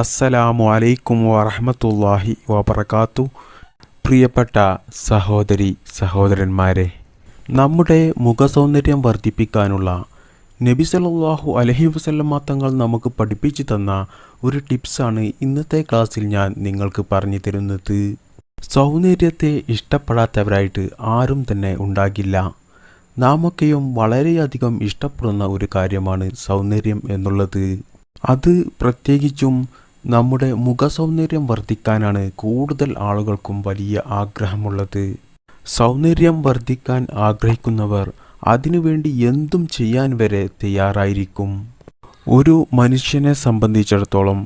അസ്സലാമു അലൈക്കും വറഹമത്തല്ലാഹി വബർക്കാത്തു പ്രിയപ്പെട്ട സഹോദരി സഹോദരന്മാരെ നമ്മുടെ മുഖസൗന്ദര്യം വർദ്ധിപ്പിക്കാനുള്ള നബി സല്ലല്ലാഹു അലഹി വസല്ലമ തങ്ങൾ നമുക്ക് പഠിപ്പിച്ചു തന്ന ഒരു ടിപ്സാണ് ഇന്നത്തെ ക്ലാസ്സിൽ ഞാൻ നിങ്ങൾക്ക് പറഞ്ഞു തരുന്നത്. സൗന്ദര്യത്തെ ഇഷ്ടപ്പെടാത്തവരായിട്ട് ആരും തന്നെ ഉണ്ടാകില്ല. നാമൊക്കെയും വളരെയധികം ഇഷ്ടപ്പെടുന്ന ഒരു കാര്യമാണ് സൗന്ദര്യം എന്നുള്ളത്. അത് പ്രത്യേകിച്ചും നമ്മുടെ മുഖസൗന്ദര്യം വർദ്ധിക്കാനാണ് കൂടുതൽ ആളുകൾക്കും വലിയ ആഗ്രഹമുള്ളത്. സൗന്ദര്യം വർദ്ധിക്കാൻ ആഗ്രഹിക്കുന്നവർ അതിനുവേണ്ടി എന്തും ചെയ്യാൻ വരെ തയ്യാറായിരിക്കും. ഒരു മനുഷ്യനെ സംബന്ധിച്ചിടത്തോളം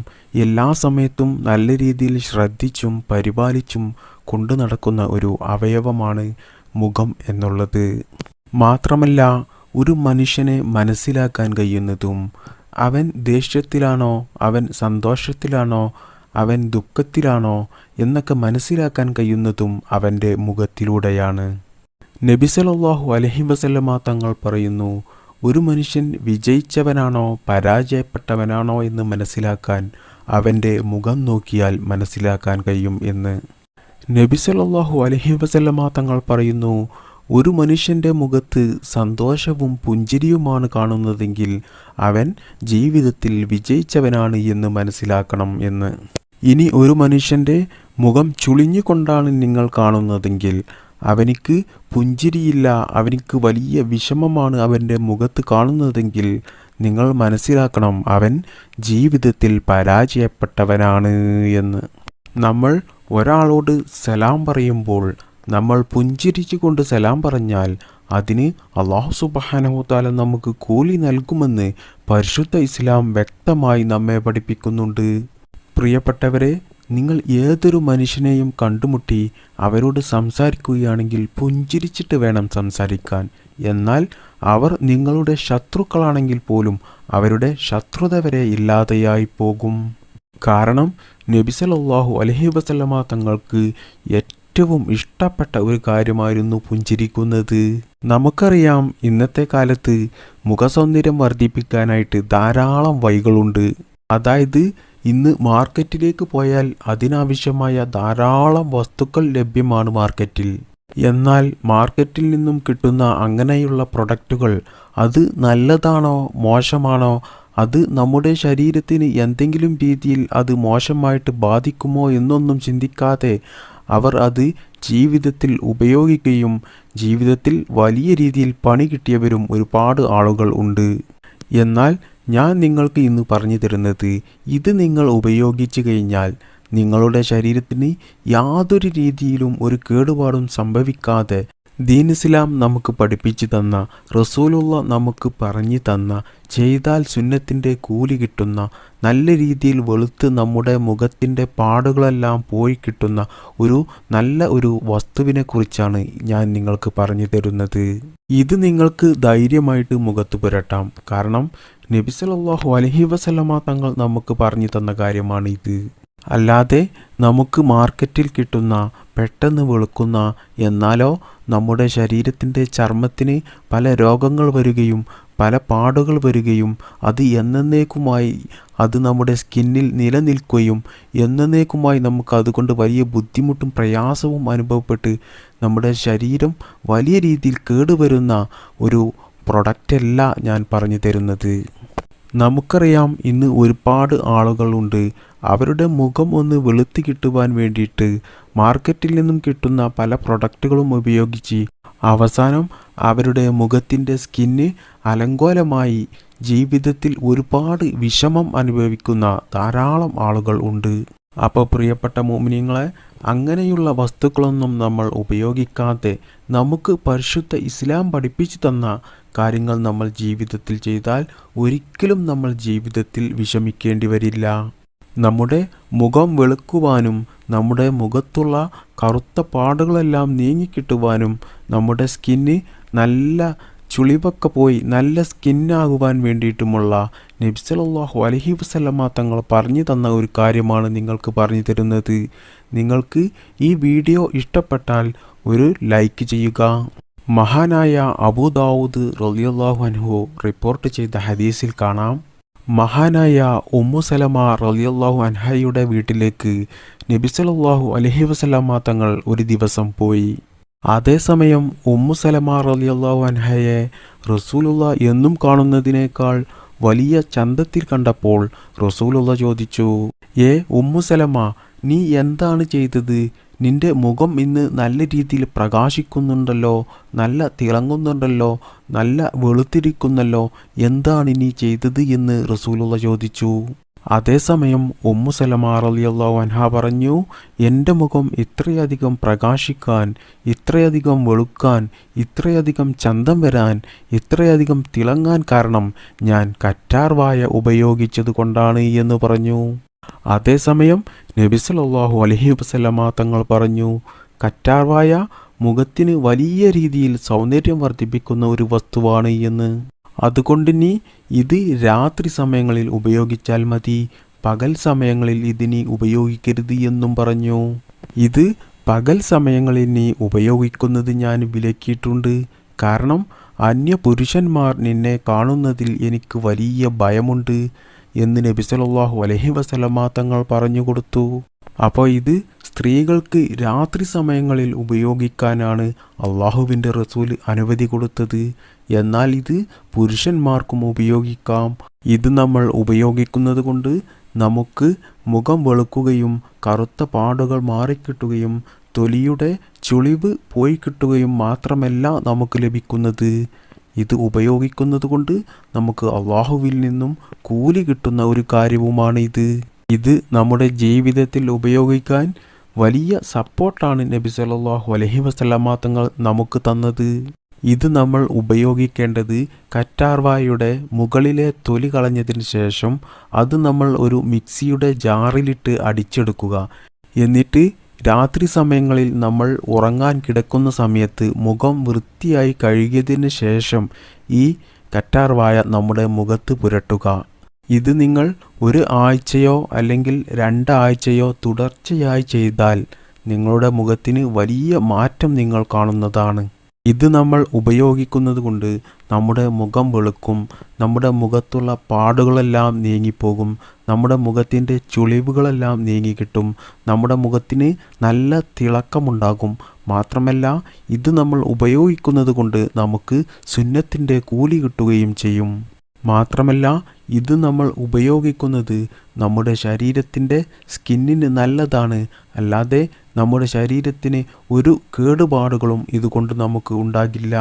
എല്ലാ സമയത്തും നല്ല രീതിയിൽ ശ്രദ്ധിച്ചും പരിപാലിച്ചും കൊണ്ടു നടക്കുന്ന ഒരു അവയവമാണ് മുഖം എന്നുള്ളത്. മാത്രമല്ല ഒരു മനുഷ്യനെ മനസ്സിലാക്കാൻ കഴിയുന്നതും അവൻ ദേഷ്യത്തിലാണോ? അവൻ സന്തോഷത്തിലാണോ? അവൻ ദുഃഖത്തിലാണോ? എന്നൊക്കെ മനസ്സിലാക്കാൻ കഴിയുന്നതും അവന്റെ മുഖത്തിലൂടെയാണ്. നബി അലഹി വസല്ലമ തങ്ങൾ പറയുന്നു ഒരു മനുഷ്യൻ വിജയിച്ചവനാണോ പരാജയപ്പെട്ടവനാണോ എന്ന് മനസ്സിലാക്കാൻ അവന്റെ മുഖം നോക്കിയാൽ മനസ്സിലാക്കാൻ കഴിയും എന്ന്. നബി അലഹി അലൈഹി വസല്ലമ തങ്ങൾ പറയുന്നു ഒരു മനുഷ്യന്റെ മുഖത്ത് സന്തോഷവും പുഞ്ചിരിയുമാണ് കാണുന്നതെങ്കിൽ അവൻ ജീവിതത്തിൽ വിജയിച്ചവനാണ് എന്ന് മനസ്സിലാക്കണം എന്ന്. ഇനി ഒരു മനുഷ്യന്റെ മുഖം ചുളിഞ്ഞുകൊണ്ടാണ് നിങ്ങൾ കാണുന്നതെങ്കിൽ അവനിക്ക് പുഞ്ചിരിയില്ല അവനിക്ക് വലിയ വിഷമമാണ് അവന്റെ മുഖത്ത് കാണുന്നതെങ്കിൽ നിങ്ങൾ മനസ്സിലാക്കണം അവൻ ജീവിതത്തിൽ പരാജയപ്പെട്ടവനാണ് എന്ന്. നമ്മൾ ഒരാളോട് സലാം പറയുമ്പോൾ നമ്മൾ പുഞ്ചിരിച്ചുകൊണ്ട് സലാം പറഞ്ഞാൽ അതിന് അള്ളാഹു സുബാനഹുത്താല നമുക്ക് കൂലി നൽകുമെന്ന് പരിശുദ്ധ ഇസ്ലാം വ്യക്തമായി നമ്മെ പഠിപ്പിക്കുന്നുണ്ട്. പ്രിയപ്പെട്ടവരെ നിങ്ങൾ ഏതൊരു മനുഷ്യനെയും കണ്ടുമുട്ടി അവരോട് സംസാരിക്കുകയാണെങ്കിൽ പുഞ്ചിരിച്ചിട്ട് വേണം സംസാരിക്കാൻ. എന്നാൽ അവർ നിങ്ങളുടെ ശത്രുക്കളാണെങ്കിൽ പോലും അവരുടെ ശത്രുത വരെ ഇല്ലാതെയായി പോകും. കാരണം നബിസലല്ലാഹു അലഹി വസല്ലമ തങ്ങൾക്ക് ഏറ്റവും ഇഷ്ടപ്പെട്ട ഒരു കാര്യമായിരുന്നു പുഞ്ചിരിക്കുന്നത്. നമുക്കറിയാം ഇന്നത്തെ കാലത്ത് മുഖസൗന്ദര്യം വർദ്ധിപ്പിക്കാനായിട്ട് ധാരാളം വഴികളുണ്ട്. അതായത് ഇന്ന് മാർക്കറ്റിലേക്ക് പോയാൽ അതിനാവശ്യമായ ധാരാളം വസ്തുക്കൾ ലഭ്യമാണ് മാർക്കറ്റിൽ. എന്നാൽ മാർക്കറ്റിൽ നിന്നും കിട്ടുന്ന അങ്ങനെയുള്ള പ്രൊഡക്റ്റുകൾ അത് നല്ലതാണോ മോശമാണോ? അത് നമ്മുടെ ശരീരത്തിന് എന്തെങ്കിലും രീതിയിൽ അത് മോശമായിട്ട് ബാധിക്കുമോ എന്നൊന്നും ചിന്തിക്കാതെ അവർ അത് ജീവിതത്തിൽ ഉപയോഗിക്കുകയും ജീവിതത്തിൽ വലിയ രീതിയിൽ പണി കിട്ടിയവരും ഒരുപാട് ആളുകൾ ഉണ്ട്. എന്നാൽ ഞാൻ നിങ്ങൾക്ക് ഇന്ന് പറഞ്ഞു തരുന്നത് ഇത് നിങ്ങൾ ഉപയോഗിച്ചു കഴിഞ്ഞാൽ നിങ്ങളുടെ ശരീരത്തിന് യാതൊരു രീതിയിലും ഒരു കേടുപാടും സംഭവിക്കാതെ ദീൻ ഇസ്ലാം നമുക്ക് പഠിപ്പിച്ചു തന്ന റസൂലുള്ള നമുക്ക് പറഞ്ഞു തന്ന ചെയ്താൽ സുന്നത്തിന്റെ കൂലി കിട്ടുന്ന നല്ല രീതിയിൽ വെളുത്ത് നമ്മുടെ മുഖത്തിന്റെ പാടുകളെല്ലാം പോയി കിട്ടുന്ന ഒരു നല്ല ഒരു വസ്തുവിനെ കുറിച്ചാണ് ഞാൻ നിങ്ങൾക്ക് പറഞ്ഞു തരുന്നത്. ഇത് നിങ്ങൾക്ക് ധൈര്യമായിട്ട് മുഖത്ത് പുരട്ടാം. കാരണം നബി അലഹി അലൈഹി വസല്ലമ തങ്ങൾ നമുക്ക് പറഞ്ഞു തന്ന കാര്യമാണ് ഇത് അല്ലാതെ നമുക്ക് മാർക്കറ്റിൽ കിട്ടുന്ന പെട്ടെന്ന് വെളുക്കുന്ന എന്നാലോ നമ്മുടെ ശരീരത്തിന്റെ ചർമ്മത്തിന് പല രോഗങ്ങൾ വരികയും പല പാടുകൾ വരികയും അത് എന്നേക്കുമായി അത് നമ്മുടെ സ്കിന്നിൽ നിലനിൽക്കുകയും എന്നേക്കുമായി നമുക്ക് അതുകൊണ്ട് വലിയ ബുദ്ധിമുട്ടും പ്രയാസവും അനുഭവപ്പെട്ട് നമ്മുടെ ശരീരം വലിയ രീതിയിൽ കേടുവരുന്ന ഒരു പ്രൊഡക്റ്റല്ല ഞാൻ പറഞ്ഞു തരുന്നത്. നമുക്കറിയാം ഇന്ന് ഒരുപാട് ആളുകളുണ്ട്. അവരുടെ മുഖം ഒന്ന് വെളുത്തി കിട്ടുവാൻ വേണ്ടിയിട്ട് മാർക്കറ്റിൽ നിന്നും കിട്ടുന്ന പല പ്രൊഡക്റ്റുകളും ഉപയോഗിച്ച് അവസാനം അവരുടെ മുഖത്തിന്റെ സ്കിന്ന് അലങ്കോലമായി ജീവിതത്തിൽ ഒരുപാട് വിഷമം അനുഭവിക്കുന്ന ധാരാളം ആളുകൾ ഉണ്ട്. അപ്പോൾ പ്രിയപ്പെട്ട മോമിനിയങ്ങളെ അങ്ങനെയുള്ള വസ്തുക്കളൊന്നും നമ്മൾ ഉപയോഗിക്കാതെ നമുക്ക് പരിശുദ്ധ ഇസ്ലാം പഠിപ്പിച്ചു തന്ന കാര്യങ്ങൾ നമ്മൾ ജീവിതത്തിൽ ചെയ്താൽ ഒരിക്കലും നമ്മൾ ജീവിതത്തിൽ വിഷമിക്കേണ്ടി വരില്ല. നമ്മുടെ മുഖം വെളുക്കുവാനും നമ്മുടെ മുഖത്തുള്ള കറുത്ത പാടുകളെല്ലാം നീങ്ങിക്കിട്ടുവാനും നമ്മുടെ സ്കിന്ന് നല്ല ചുളിവൊക്കെ പോയി നല്ല സ്കിന്നാകുവാൻ വേണ്ടിയിട്ടുമുള്ള നബ്സലല്ലാഹു അലഹി വസ്ലമ തങ്ങൾ പറഞ്ഞു തന്ന ഒരു കാര്യമാണ് നിങ്ങൾക്ക് പറഞ്ഞു തരുന്നത്. നിങ്ങൾക്ക് ഈ വീഡിയോ ഇഷ്ടപ്പെട്ടാൽ ഒരു ലൈക്ക് ചെയ്യുക. മഹാനായ അബൂദാവൂദ് റലിയല്ലാഹു അൻഹു റിപ്പോർട്ട് ചെയ്ത ഹദീസിൽ കാണാം. മഹാനായ ഉമ്മു സലമ റളിയല്ലാഹു അൻഹയുടെ വീട്ടിലേക്ക് നബി സല്ലല്ലാഹു അലൈഹി വസല്ലമ തങ്ങൾ ഒരു ദിവസം പോയി. അതേസമയം ഉമ്മു സലമ റളിയല്ലാഹു അൻഹയെ റസൂലുള്ള എന്നും കാണുന്നതിനേക്കാൾ വലിയ ചന്തത്തിൽ കണ്ടപ്പോൾ റസൂലുള്ള ചോദിച്ചു ഏ ഉമ്മുസലമ നീ എന്താണ് ചെയ്തത്? നിന്റെ മുഖം ഇന്ന് നല്ല രീതിയിൽ പ്രകാശിക്കുന്നുണ്ടല്ലോ നല്ല തിളങ്ങുന്നുണ്ടല്ലോ നല്ല വെളുത്തിരിക്കുന്നല്ലോ എന്താണ് നീ ചെയ്തത്? എന്ന് റസൂലുള്ള ചോദിച്ചു. അതേസമയം ഉമ്മു സലമ റളിയല്ലാഹു അൻഹ പറഞ്ഞു എന്റെ മുഖം ഇത്രയധികം പ്രകാശിക്കാൻ ഇത്രയധികം വെളുക്കാൻ ഇത്രയധികം ചന്തം വരാൻ ഇത്രയധികം തിളങ്ങാൻ കാരണം ഞാൻ കറ്റാർവായ ഉപയോഗിച്ചത് കൊണ്ടാണ് എന്ന് പറഞ്ഞു. അതേസമയം നബി അലഹി വസല്ലമ തങ്ങൾ പറഞ്ഞു കറ്റാർവായ മുഖത്തിന് വലിയ രീതിയിൽ സൗന്ദര്യം വർദ്ധിപ്പിക്കുന്ന ഒരു വസ്തുവാണ് എന്ന്. അതുകൊണ്ട് നീ ഇത് രാത്രി സമയങ്ങളിൽ ഉപയോഗിച്ചാൽ മതി പകൽ സമയങ്ങളിൽ ഇതിനി ഉപയോഗിക്കരുത് എന്നും പറഞ്ഞു. ഇത് പകൽ സമയങ്ങളിൽ നീ ഉപയോഗിക്കുന്നത് ഞാൻ വിലക്കിയിട്ടുണ്ട്. കാരണം അന്യ പുരുഷന്മാർ നിന്നെ കാണുന്നതിൽ എനിക്ക് വലിയ ഭയമുണ്ട് എന്ന് നബി സല്ലല്ലാഹു അലൈഹി വസല്ലമ തങ്ങൾ പറഞ്ഞു കൊടുത്തു. അപ്പോൾ ഇത് സ്ത്രീകൾക്ക് രാത്രി സമയങ്ങളിൽ ഉപയോഗിക്കാനാണ് അള്ളാഹുവിന്റെ റസൂൽ അനുമതി കൊടുത്തത്. എന്നാൽ ഇത് പുരുഷന്മാർക്കും ഉപയോഗിക്കാം. ഇത് നമ്മൾ ഉപയോഗിക്കുന്നത് കൊണ്ട് നമുക്ക് മുഖം വെളുക്കുകയും കറുത്ത പാടുകൾ മാറിക്കിട്ടുകയും തൊലിയുടെ ചുളിവ് പോയി കിട്ടുകയും മാത്രമല്ല നമുക്ക് ലഭിക്കുന്നത്. ഇത് ഉപയോഗിക്കുന്നത് കൊണ്ട് നമുക്ക് അള്ളാഹുവിൽ നിന്നും കൂലി കിട്ടുന്ന ഒരു കാര്യവുമാണ് ഇത് ഇത് നമ്മുടെ ജീവിതത്തിൽ ഉപയോഗിക്കാൻ വലിയ സപ്പോർട്ടാണ് നബി സല്ലല്ലാഹു അലൈഹി വസല്ലമ തങ്ങൾ നമുക്ക് തന്നത്. ഇത് നമ്മൾ ഉപയോഗിക്കേണ്ടത് കറ്റാർവായുടെ മുകളിലെ തൊലി കളഞ്ഞതിന് ശേഷം അത് നമ്മൾ ഒരു മിക്സിയുടെ ജാറിലിട്ട് അടിച്ചെടുക്കുക. എന്നിട്ട് രാത്രി സമയങ്ങളിൽ നമ്മൾ ഉറങ്ങാൻ കിടക്കുന്ന സമയത്ത് മുഖം വൃത്തിയായി കഴുകിയതിന് ശേഷം ഈ കറ്റാർവായ നമ്മുടെ മുഖത്ത് പുരട്ടുക. ഇത് നിങ്ങൾ ഒരു ആഴ്ചയോ അല്ലെങ്കിൽ രണ്ടാഴ്ചയോ തുടർച്ചയായി ചെയ്താൽ നിങ്ങളുടെ മുഖത്തിന് വലിയ മാറ്റം നിങ്ങൾ കാണുന്നതാണ്. ഇത് നമ്മൾ ഉപയോഗിക്കുന്നത് കൊണ്ട് നമ്മുടെ മുഖം വെളുക്കും നമ്മുടെ മുഖത്തുള്ള പാടുകളെല്ലാം നീങ്ങിപ്പോകും നമ്മുടെ മുഖത്തിന്റെ ചുളിവുകളെല്ലാം നീങ്ങിക്കിട്ടും നമ്മുടെ മുഖത്തിന് നല്ല തിളക്കമുണ്ടാകും. മാത്രമല്ല ഇത് നമ്മൾ ഉപയോഗിക്കുന്നത് കൊണ്ട് നമുക്ക് സുന്നത്തിന്റെ കൂലി കിട്ടുകയും ചെയ്യും. മാത്രമല്ല ഇത് നമ്മൾ ഉപയോഗിക്കുന്നത് നമ്മുടെ ശരീരത്തിന്റെ സ്കിന്നിന് നല്ലതാണ്. അല്ലാതെ നമ്മുടെ ശരീരത്തിന് ഒരു കേടുപാടുകളും ഇതുകൊണ്ട് നമുക്ക് ഉണ്ടാകില്ല.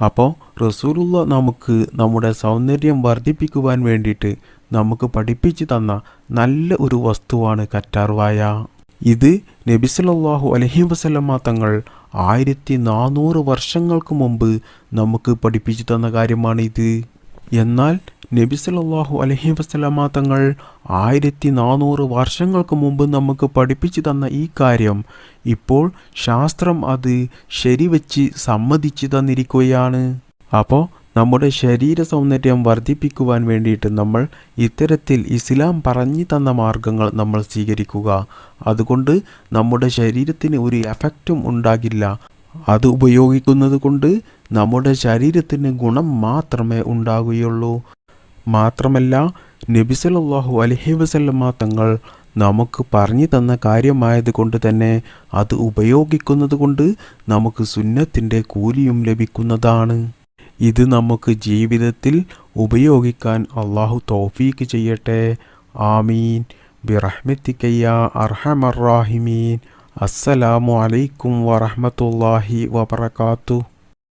അപ്പോൾ റസൂലുള്ള നമുക്ക് നമ്മുടെ സൗന്ദര്യം വർദ്ധിപ്പിക്കുവാൻ വേണ്ടിയിട്ട് നമുക്ക് പഠിപ്പിച്ചു തന്ന നല്ല ഒരു വസ്തുവാണ് കറ്റാർവായ. ഇത് നബി അലഹി അലൈഹി വസല്ലമ തങ്ങൾ ആയിരത്തി നാനൂറ് വർഷങ്ങൾക്ക് മുമ്പ് നമുക്ക് പഠിപ്പിച്ചു തന്ന കാര്യമാണ് ഇത് എന്നാൽ നബി അലഹി വസല്ലമ തങ്ങൾ ആയിരത്തി നാനൂറ് വർഷങ്ങൾക്ക് മുമ്പ് നമുക്ക് പഠിപ്പിച്ചു തന്ന ഈ കാര്യം ഇപ്പോൾ ശാസ്ത്രം അത് ശരിവെച്ച് സമ്മതിച്ചു തന്നിരിക്കുകയാണ്. അപ്പോൾ നമ്മുടെ ശരീര സൗന്ദര്യം വർദ്ധിപ്പിക്കുവാൻ വേണ്ടിയിട്ട് നമ്മൾ ഇത്തരത്തിൽ ഇസ്ലാം പറഞ്ഞു തന്ന മാർഗങ്ങൾ നമ്മൾ സ്വീകരിക്കുക. അതുകൊണ്ട് നമ്മുടെ ശരീരത്തിന് ഒരു എഫക്റ്റും ഉണ്ടാകില്ല. അത് ഉപയോഗിക്കുന്നത് കൊണ്ട് നമ്മുടെ ശരീരത്തിന് ഗുണം മാത്രമേ ഉണ്ടാകുകയുള്ളൂ. മാത്രമല്ല നബി സല്ലല്ലാഹു അലൈഹി വസല്ലമ തങ്ങൾ നമുക്ക് പറഞ്ഞു തന്ന കാര്യമായത് കൊണ്ട് തന്നെ അത് ഉപയോഗിക്കുന്നത് കൊണ്ട് നമുക്ക് സുന്നത്തിന്റെ കൂലിയും ലഭിക്കുന്നതാണ്. ഇത് നമുക്ക് ജീവിതത്തിൽ ഉപയോഗിക്കാൻ അള്ളാഹു തോഫീക്ക് ചെയ്യട്ടെ. ആമീൻ. ബിറഹ്മത്തിക്കയ്യ അർഹമറാഹിമീൻ അസ്സലാമു അലൈക്കും വറഹമത്തല്ലാഹി വബറകാതുഹു